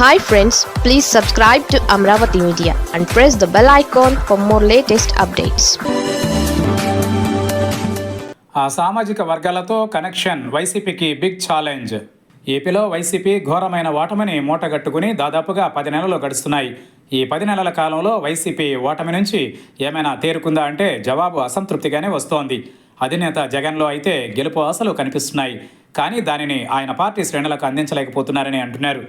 Hi friends please subscribe to Amaravati media and press the bell icon for more latest updates ఆ సామాజిక వర్గాలతో connection వైసీపీకి big challenge ఏపీలో YCP ఘోరమైన ఓటమిని మూటగట్టుకుని దాదాపుగా పది నెలలు గడుస్తున్నాయి. ఈ పది నెలల కాలంలో వైసీపీ ఓటమి నుంచి ఏమైనా తేరుకుందా అంటే జవాబు అసంతృప్తిగానే వస్తోంది. అధినేత జగన్లో అయితే గెలుపు ఆశలు కనిపిస్తున్నాయి. కానీ దానిని ఆయన పార్టీ శ్రేణులకు అందించలేకపోతున్నారని అంటున్నారు.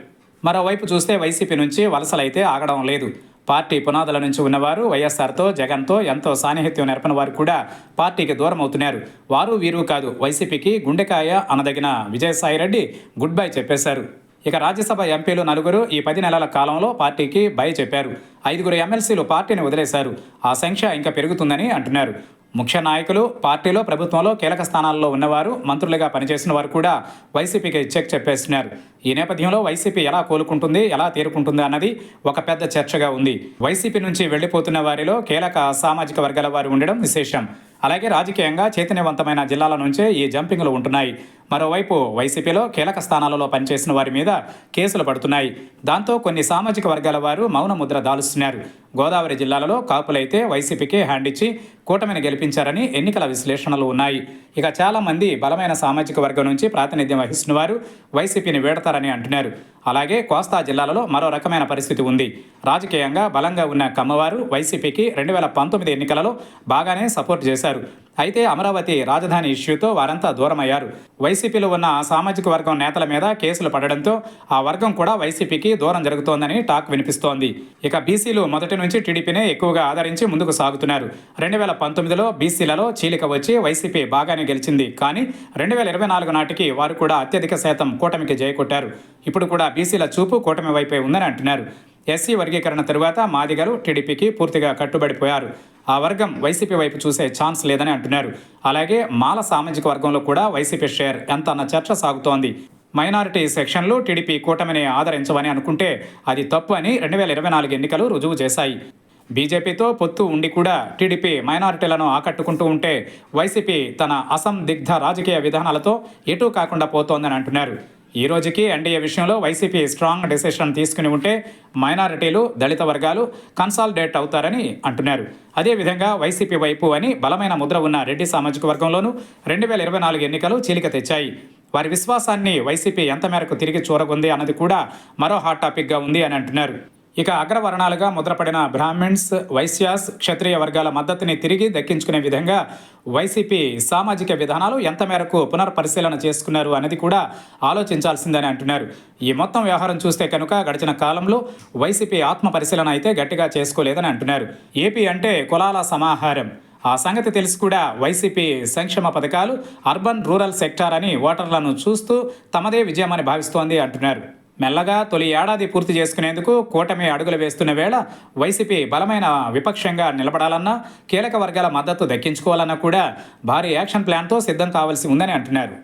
మరోవైపు చూస్తే వైసీపీ నుంచి వలసలైతే ఆగడం లేదు. పార్టీ పునాదుల నుంచి ఉన్నవారు వైఎస్ఆర్తో జగన్తో ఎంతో సాన్నిహిత్యం నెరపిన వారు కూడా పార్టీకి దూరం అవుతున్నారు వారు వీరు కాదు. వైసీపీకి గుండెకాయ అనదగిన విజయసాయిరెడ్డి గుడ్ బై చెప్పేశారు. ఇక రాజ్యసభ ఎంపీలు నలుగురు ఈ పది నెలల కాలంలో పార్టీకి బై చెప్పారు. ఐదుగురు ఎమ్మెల్సీలు పార్టీని వదిలేశారు. ఆ సంఖ్య ఇంకా పెరుగుతుందని అంటున్నారు. ముఖ్య నాయకులు పార్టీలో ప్రభుత్వంలో కీలక స్థానాల్లో ఉన్నవారు మంత్రులుగా పనిచేసిన వారు కూడా వైసీపీకి చెక్ చెప్పేస్తున్నారు. ఈ నేపథ్యంలో వైసీపీ ఎలా కోలుకుంటుంది ఎలా తేరుకుంటుంది అన్నది ఒక పెద్ద చర్చగా ఉంది. వైసీపీ నుంచి వెళ్ళిపోతున్న వారిలో కీలక సామాజిక వర్గాల వారు ఉండడం విశేషం. అలాగే రాజకీయంగా చైతన్యవంతమైన జిల్లాల నుంచే ఈ జంపింగ్లు ఉంటున్నాయి. మరోవైపు వైసీపీలో కీలక స్థానాలలో పనిచేసిన వారి మీద కేసులు పడుతున్నాయి. దాంతో కొన్ని సామాజిక వర్గాల వారు మౌన ముద్ర దాలుస్తున్నారు. గోదావరి జిల్లాలలో కాపులైతే వైసీపీకి హ్యాండ్ ఇచ్చి కూటమిని గెలిపించారని ఎన్నికల విశ్లేషణలు ఉన్నాయి. ఇక చాలామంది బలమైన సామాజిక వర్గం నుంచి ప్రాతినిధ్యం వహిస్తున్న వారు వైసీపీని వీడతారని అంటున్నారు. అలాగే కోస్తా జిల్లాలలో మరో రకమైన పరిస్థితి ఉంది. రాజకీయంగా బలంగా ఉన్న కమ్మవారు వైసీపీకి రెండు వేల పంతొమ్మిది ఎన్నికలలో బాగానే సపోర్ట్ చేశారు. అయితే అమరావతి రాజధాని ఇష్యూతో వారంతా దూరమయ్యారు. వైసీపీలో ఉన్న సామాజిక వర్గం నేతల మీద కేసులు పడడంతో ఆ వర్గం కూడా వైసీపీకి దూరం జరుగుతోందని టాక్ వినిపిస్తోంది. ఇక బీసీలు మొదటి నుంచి టీడీపీనే ఎక్కువగా ఆదరించి ముందుకు సాగుతున్నారు. రెండు వేల పంతొమ్మిదిలో బీసీలలో చీలిక వచ్చి వైసీపీ బాగానే గెలిచింది. కానీ రెండు వేల ఇరవై నాలుగు నాటికి వారు కూడా అత్యధిక శాతం కూటమికి జయకొట్టారు. ఇప్పుడు కూడా బీసీల చూపు కూటమి వైపే ఉందని అంటున్నారు. ఎస్సీ వర్గీకరణ తరువాత మాదిగలు టీడీపీకి పూర్తిగా కట్టుబడిపోయారు. ఆ వర్గం వైసీపీ వైపు చూసే ఛాన్స్ లేదని అంటున్నారు. అలాగే మాల సామాజిక వర్గంలో కూడా వైసీపీ షేర్ ఎంత అన్న చర్చ సాగుతోంది. మైనారిటీ సెక్షన్లు టీడీపీ కూటమిని ఆదరించవని అనుకుంటే అది తప్పు అని రెండు వేల ఇరవై నాలుగు ఎన్నికలు రుజువు చేశాయి. బీజేపీతో పొత్తు ఉండి కూడా టీడీపీ మైనారిటీలను ఆకట్టుకుంటూ ఉంటే వైసీపీ తన అసందిగ్ధ రాజకీయ విధానాలతో ఎటూ కాకుండా పోతోందని అంటున్నారు. ఈ రోజుకి ఎన్డీఏ విషయంలో వైసీపీ స్ట్రాంగ్ డెసిషన్ తీసుకుని ఉంటే మైనారిటీలు దళిత వర్గాలు కన్సాలిడేట్ అవుతారని అంటున్నారు. అదేవిధంగా వైసీపీ వైపు అని బలమైన ముద్ర ఉన్న రెడ్డి సామాజిక వర్గంలోనూ రెండు వేల ఇరవై నాలుగు ఎన్నికలు చీలిక తెచ్చాయి. వారి విశ్వాసాన్ని వైసీపీ ఎంత మేరకు తిరిగి చూరగొంది అన్నది కూడా మరో హాట్ టాపిక్గా ఉంది అని అంటున్నారు. ఇక అగ్రవర్ణాలుగా ముద్రపడిన బ్రాహ్మిన్స్ వైశ్యాస్ క్షత్రియ వర్గాల మద్దతుని తిరిగి దక్కించుకునే విధంగా వైసీపీ సామాజిక విధానాలు ఎంత మేరకు పునర్పరిశీలన చేసుకున్నారు అనేది కూడా ఆలోచించాల్సిందని అంటున్నారు. ఈ మొత్తం వ్యవహారం చూస్తే కనుక గడిచిన కాలంలో వైసీపీ ఆత్మ పరిశీలన అయితే గట్టిగా చేసుకోలేదని అంటున్నారు. ఏపీ అంటే కులాల సమాహారం. ఆ సంగతి తెలిసి కూడా వైసీపీ సంక్షేమ పథకాలు అర్బన్ రూరల్ సెక్టార్ అని ఓటర్లను చూస్తూ తమదే విజయమని భావిస్తోంది అంటున్నారు. మెల్లగా తొలి ఏడాది పూర్తి చేసుకునేందుకు కూటమి అడుగులు వేస్తున్న వేళ వైసీపీ బలమైన విపక్షంగా నిలబడాలన్నా కీలక వర్గాల మద్దతు దక్కించుకోవాలన్నా కూడా భారీ యాక్షన్ ప్లాన్తో సిద్ధం కావాల్సి ఉందని అంటున్నారు.